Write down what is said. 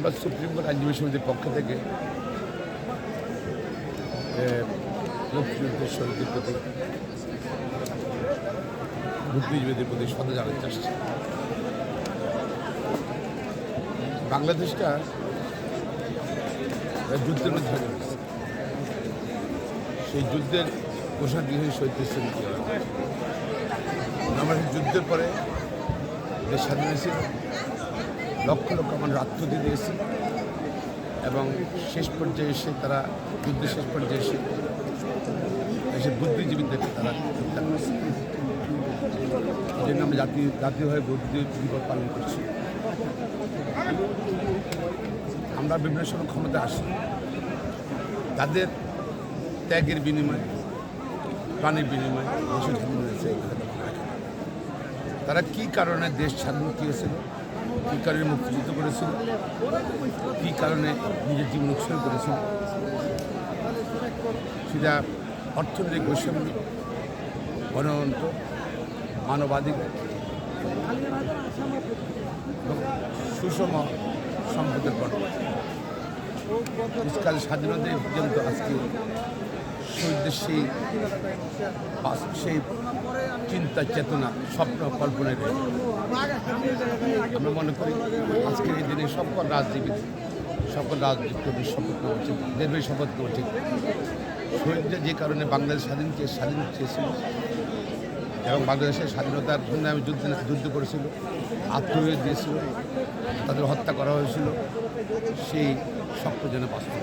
আমরা supreme court আইনজীবী সমিতির পক্ষ থেকে মুক্তিযুদ্ধের শহীদদের প্রতি, বুদ্ধিজীবীদের প্রতি শ্রদ্ধা জানাতে চাচ্ছি। বাংলাদেশটা যুদ্ধের মধ্যে। সেই যুদ্ধের ঘোষণা দিয়েছে শহীদদের সমিতি আমরা যুদ্ধের পরে দেশ স্বাধীন হয়েছিল। লক্ষ লক্ষ মানুষ আত্মহত্যা দিয়েছে এবং শেষ পর্যায়ে এসে তারা যুদ্ধের শেষ পর্যায়ে এসে দেশের বুদ্ধিজীবীদেরকে তারা এই জন্য আমরা জাতীয় জাতীয়ভাবে বুদ্ধি দিবস পালন করছি। আমরা বিভিন্ন সময় ক্ষমতা আসি। তাদের ত্যাগের বিনিময়ে, প্রাণের বিনিময়ে তারা কি কারণে দেশ স্বাধীন কী হয়েছিল কী কারণে মুক্তিযুদ্ধ করেছিল কী কারণে নিজের জীবন উৎসর্গ করেছিল সেটা অর্থনৈতিক বৈষম্য গণতন্ত্র মানবাধিকার সুষম সম্পদের গঠন স্বাধীনতা পর্যন্ত আজকে শহীদদের সেই সেই চিন্তা, চেতনা, স্বপ্ন কল্পনায় রয়েছে আমরা মনে করি আজকের এই দিনে সকল রাজনীতি সকল রাজনীতি শপথ নেওয়া উচিত দেবের শপথ নেওয়া উচিত শহীদরা যে কারণে বাংলাদেশ স্বাধীন চেয়ে স্বাধীন চেয়েছিল এবং বাংলাদেশের স্বাধীনতার জন্য আমি যুদ্ধ যুদ্ধ করেছিল আত্মহত্যা দিয়েছিল, তাদের হত্যা করা হয়েছিল, সেই স্বপ্ন যেন বাস্তব।